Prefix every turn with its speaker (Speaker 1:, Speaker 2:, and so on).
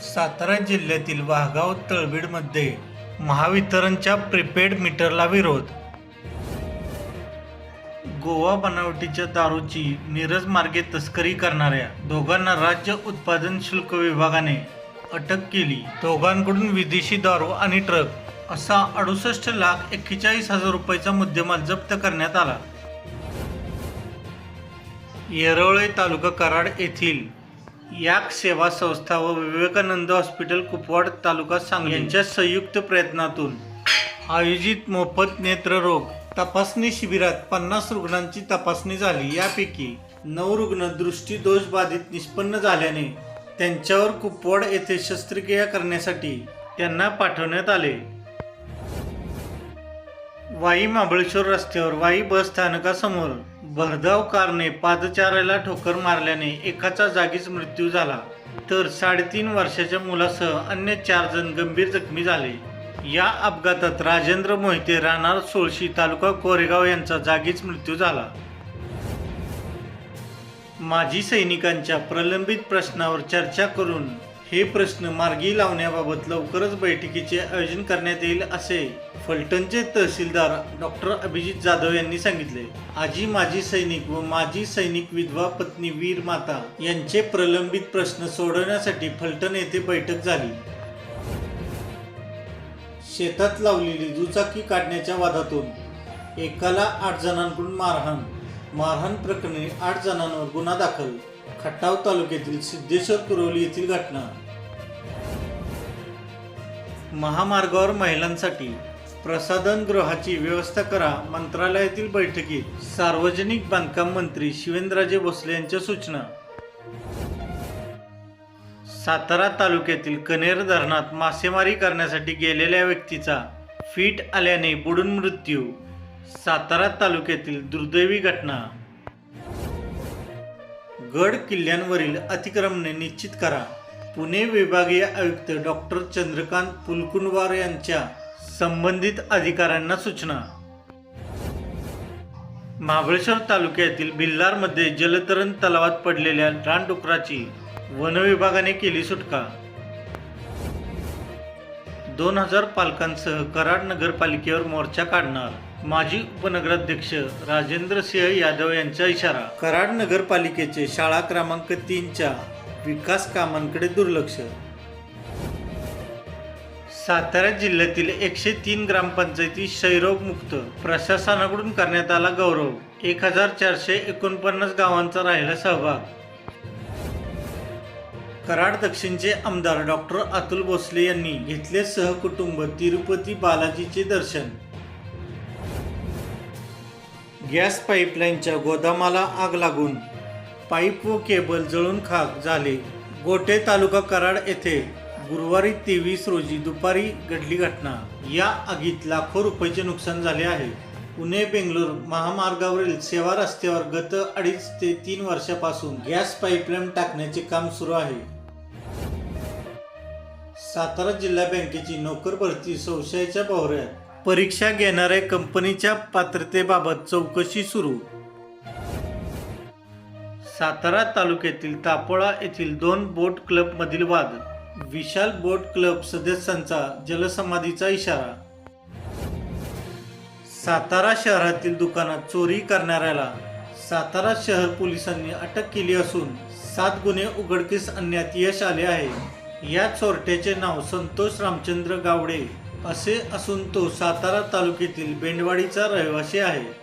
Speaker 1: सातारा जिल्ह्यातील वाघाव तळबीडमध्ये महावितरणच्या प्रीपेड मीटरला विरोध. गोवा बनावटीच्या दारूची मिरज मार्गे तस्करी करणाऱ्या दोघांना राज्य उत्पादन शुल्क विभागाने अटक केली. दोघांकडून विदेशी दारू आणि ट्रक असा अडुसष्ट लाख एक्केचाळीस हजार रुपयाचा मुद्देमाल जप्त करण्यात आला. येरवळे तालुका कराड येथील याक सेवा संस्था व विवेकानंद हॉस्पिटल कुपवाड तालुका सांगली. यांच्या संयुक्त प्रयत्नातून आयोजित मोफत नेत्ररोग तपासणी शिबिरात पन्नास रुग्णांची तपासणी झाली. यापैकी नऊ रुग्ण दृष्टीदोष बाधित निष्पन्न झाल्याने त्यांच्यावर कुपवाड येथे शस्त्रक्रिया करण्यासाठी त्यांना पाठवण्यात आले. वाई महाबळेश्वर रस्त्यावर वाई बस स्थानकासमोर भरधाव कारने पादचाऱ्याला ठोकर मारल्याने एकाचा जागीच मृत्यू झाला. तर साडेतीन वर्षाच्या मुलासह अन्य चार जण गंभीर जखमी झाले. या अपघातात राजेंद्र मोहिते राहणार सोळशी तालुका कोरेगाव यांचा जागीच मृत्यू झाला. माजी सैनिकांच्या प्रलंबित प्रश्नावर चर्चा करून हे प्रश्न मार्गी लावण्याबाबत लवकरच बैठकीचे आयोजन करण्यात येईल असे फलटणचे तहसीलदार डॉक्टर अभिजित जाधव यांनी सांगितले. आजी माजी सैनिक व माजी सैनिक विधवा पत्नी वीर माता यांचे प्रलंबित प्रश्न सोडवण्यासाठी फलटण येथे बैठक झाली. शेतात लावलेली दुचाकी काढण्याच्या वादातून एकाला आठ जणांकडून मारहाण मारहाण प्रकरणी आठ जणांवर गुन्हा दाखल खटाव तालुक्यातील सिद्धेश्वर कुरवली येथील घटना. महामार्गावर महिलांसाठी प्रसाधन गृहाची व्यवस्था करा मंत्रालयातील बैठकीत सार्वजनिक बांधकाम मंत्री शिवेंद्रराजे भोसले यांच्या सूचना. सातारा तालुक्यातील कनेर धरणात मासेमारी करण्यासाठी गेलेल्या व्यक्तीचा फीट आल्याने बुडून मृत्यू. सातारा तालुक्यातील दुर्दैवी घटना. गड किल्ल्यांवरील अतिक्रमणे निश्चित करा. पुणे विभागीय आयुक्त डॉक्टर चंद्रकांत पुलकुंडवार यांच्या संबंधित अधिकाऱ्यांना सूचना. महाबळेश्वर तालुक्यातील भिल्लारमध्ये जलतरण तलावात पडलेल्या रानडुकराची वनविभागाने केली सुटका. दोन हजार पालकांसह कराड नगरपालिकेवर मोर्चा काढणार. माजी उपनगराध्यक्ष राजेंद्र सिंह यादव यांचा इशारा. कराड नगरपालिकेचे शाळा क्रमांक तीनच्या विकास कामांकडे दुर्लक्ष. सातारा जिल्ह्यातील एकशे तीन ग्रामपंचायती क्षयरोगमुक्त. प्रशासनाकडून करण्यात आला गौरव. एक हजार चारशे एकोणपन्नास गावांचा राहिला सहभाग. कराड दक्षिणचे आमदार डॉक्टर अतुल भोसले यांनी घेतले सहकुटुंब तिरुपती बालाजीचे दर्शन. गॅस पाईपलाईनच्या गोदामाला आग लागून पाईप व केबल जळून खाक झाले. गोटे तालुका कराड येथे गुरुवारी तेवीस रोजी दुपारी घडली घटना. या आगीत लाखो रुपयाचे नुकसान झाले आहे. पुणे बेंगलोर महामार्गावरील सेवा रस्त्यावर गत अडीच ते तीन वर्षापासून गॅस पाईपलाईन टाकण्याचे काम सुरू आहे. सातारा जिल्हा बँकेची नोकर भरती संशयाच्या भोवऱ्यात परीक्षा घेणाऱ्या कंपनीच्या पात्रतेबाबत चौकशी सुरू. सातारा तालुक्यातील तापोळा येथील दोन बोट क्लबमधील वाद. विशाल बोट क्लब सदस्यांचा जलसमाधीचा इशारा सातारा शहरातील दुकानात चोरी करणाऱ्याला सातारा शहर पोलिसांनी अटक केली असून सात गुन्हे उघडकीस आणण्यात यश आले आहे. या चोरट्याचे नाव संतोष रामचंद्र गावडे असे असून तो सातारा तालुक्यातील बेंडवाडीचा रहिवासी आहे.